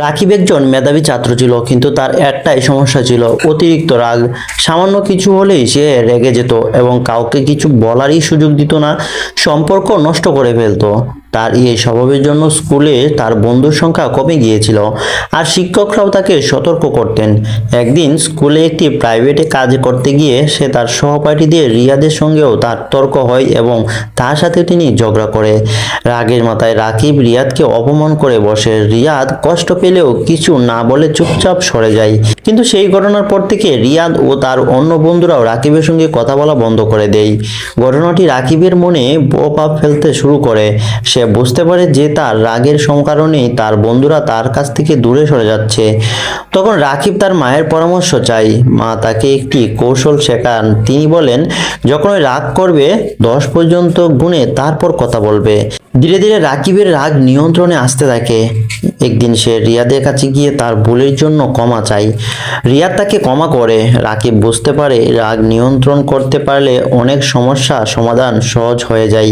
রাকিব একজন মেধাবী ছাত্র ছিল, কিন্তু তার একটাই সমস্যা ছিল অতিরিক্ত রাগ। সামান্য কিছু হলেই সে রেগে যেত এবং কাউকে কিছু বলারই সুযোগ দিত না, সম্পর্ক নষ্ট করে ফেলতো। তার এই স্বভাবের জন্য স্কুলে তার বন্ধুর সংখ্যা কমে গিয়েছিল আর শিক্ষকরাও তাকে সতর্ক করতেন। একদিন স্কুলে একটি প্রাইভেটে কাজ করতে গিয়ে সে তার সহপাঠীদের রিয়াদের সঙ্গেও তার তর্ক হয় এবং তার সাথে তিনি ঝগড়া করে। রাগের মাথায় রাকিব রিয়াদকে অপমান করে বসে। রিয়াদ কষ্ট পেলেও কিছু না বলে চুপচাপ সরে যায়। কিন্তু সেই ঘটনার পর থেকে রিয়াদ ও তার অন্য বন্ধুরাও রাকিবের সঙ্গে কথা বলা বন্ধ করে দেয়। ঘটনাটি রাকিবের মনে প্রভাব ফেলতে শুরু করে। সে বুঝতে পারে যে তার রাগের কারণেই তার বন্ধুরা তার কাছ থেকে দূরে সরে যাচ্ছে। তখন রাকিব তার মায়ের পরামর্শ চাই মা তাকে একটি কৌশল শেখান। তিনি বলেন, যখন রাগ করবে, দশ পর্যন্ত গুণে তারপর কথা বলবে। ধীরে ধীরে রাকিবের রাগ নিয়ন্ত্রণে আসতে থাকে। একদিন সে রিয়াদের কাছে গিয়ে তার ভুলের জন্য ক্ষমা চাই রিয়াদ তাকে ক্ষমা করে। রাকিব বুঝতে পারে, রাগ নিয়ন্ত্রণ করতে পারলে অনেক সমস্যা সমাধান সহজ হয়ে যায়।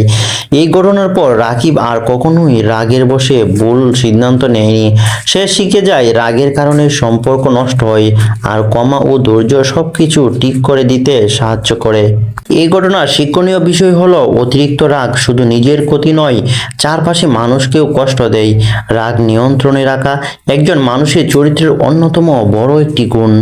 এই ঘটনার পর রাকিব আর কখনোই রাগের বসে ভুল সিদ্ধান্ত নেয়নি। সে শিখে যায়, রাগের কারণে সম্পর্ক নষ্ট হয় আর ক্ষমা ও ধৈর্য সব কিছু ঠিক করে দিতে সাহায্য করে। এই ঘটনার শিক্ষণীয় বিষয় হলো, অতিরিক্ত রাগ শুধু নিজের ক্ষতি নয়, চারপাশে মানুষকেও কষ্ট দেয়। রাগ নিয়ন্ত্রণে রাখা একজন মানুষের চরিত্রের অন্যতম বড় একটি গুণ।